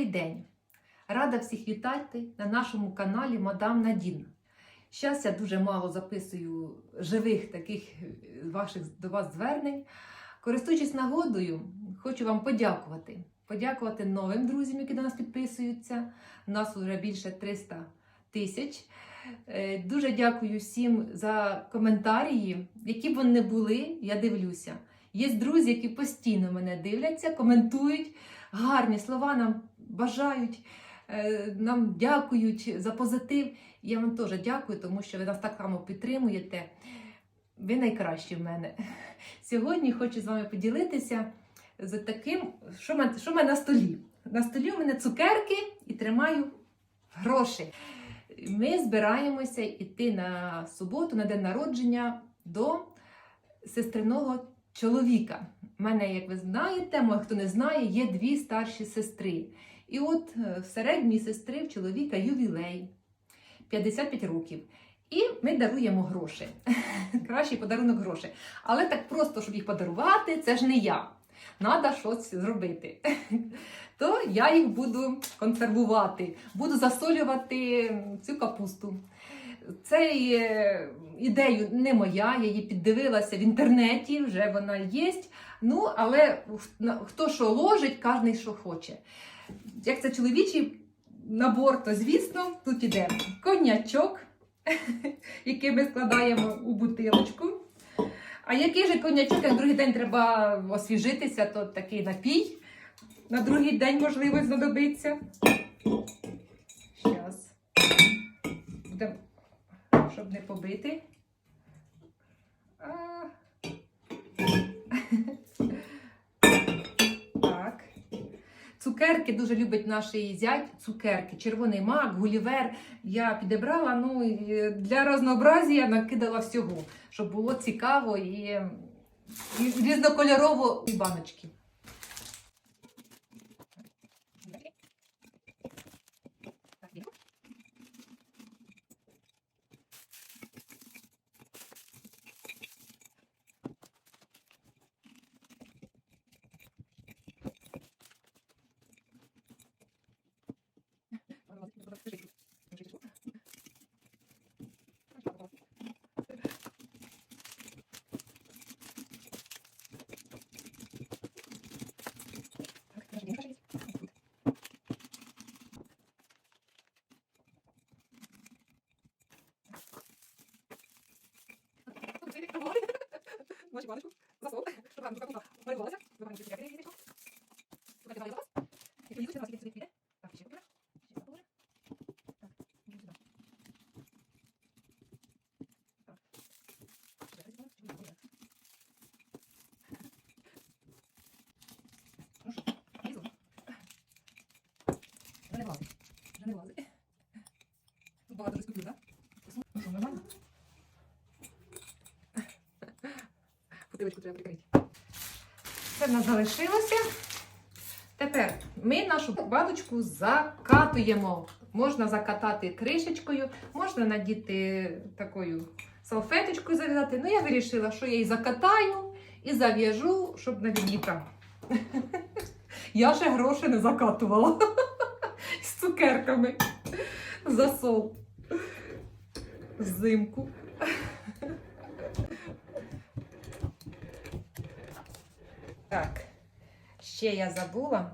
Добрий день! Рада всіх вітати на нашому каналі Мадам Надін. Зараз я дуже мало записую живих таких е, ваших до вас звернень. Користуючись нагодою, хочу вам подякувати. Подякувати новим друзям, які до нас підписуються. У Нас вже більше 300 тисяч. Е, Дуже дякую всім за коментарі, які б вони не були, я дивлюся. Є друзі, які постійно мене дивляться, коментують, гарні слова нам бажають, е, нам дякують за позитив. Я вам теж дякую, тому що ви нас так само підтримуєте. Ви найкращі в мене. Сьогодні хочу з вами поділитися з таким, що в мене, що в мене на столі. На столі у мене цукерки і тримаю гроші. Ми збираємося йти на суботу, на день народження до сестриного чоловіка. У мене, як ви знаєте, хто не знає, є дві старші сестри. І от е, в середній сестри в чоловіка ювілей 55 років. І ми даруємо гроші. Кращий подарунок гроші. Але так просто, щоб їх подарувати, це ж не я. Надо щось зробити. То я їх буду консервувати, буду засолювати цю капусту. Це ідея не моя, я її піддивилася в інтернеті, вже вона є. Ну, але хто що ложить, кожен що хоче. Як це чоловічий набор, то звісно, тут іде конячок, який ми складаємо у бутилочку. А який же конячок, як другий день треба освіжитися, то такий напій. На другий день, можливо, знадобиться. Зараз. Будемо, щоб не побити. А. Цукерки дуже любить наш зять. Цукерки, червоний мак, гулівер. Я підібрала, ну для разнообразія накидала всього, щоб було цікаво і, і різнокольорово і баночки. Ваші баночку, засол, щоб вам капуста варилася. Ви вам цукерки різні. Цукерки далі до вас. І поїдуть, у вас сюди піде. Так, ще купила. Ще купила. Так, іди сюди. Так. Ще десь воно, чи воно буде? Ну що, лізу? Вже не влазить. Вже не влазить. Тут багато вже скупів, так? Ну що, нормально? Бутилочку треба прикрити. Це в нас залишилося. Тепер ми нашу баночку закатуємо. Можна закатати кришечкою, можна надіти такою салфеточкою зав'язати. Ну, я вирішила, що я її закатаю і зав'яжу, щоб на віка. Я ще гроші не закатувала з цукерками. Засол. Взимку. Так, ще я забула.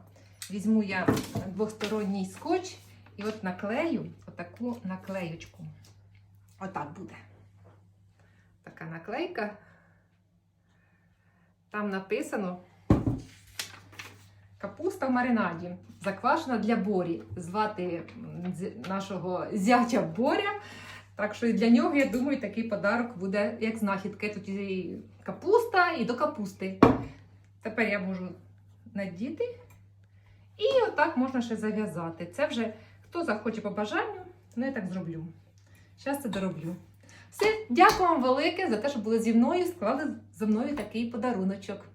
Візьму я двосторонній скотч і от наклею отаку наклеючку. Отак буде. Така наклейка. Там написано капуста в маринаді. Заквашена для борі. Звати нашого зятя Боря. Так що для нього, я думаю, такий подарок буде як знахідка. Тут і капуста, і до капусти. Тепер я можу надіти. І отак можна ще зав'язати. Це вже хто захоче по бажанню, ну я так зроблю. Зараз це дороблю. Все, дякую вам велике за те, що були зі мною, склали за мною такий подаруночок.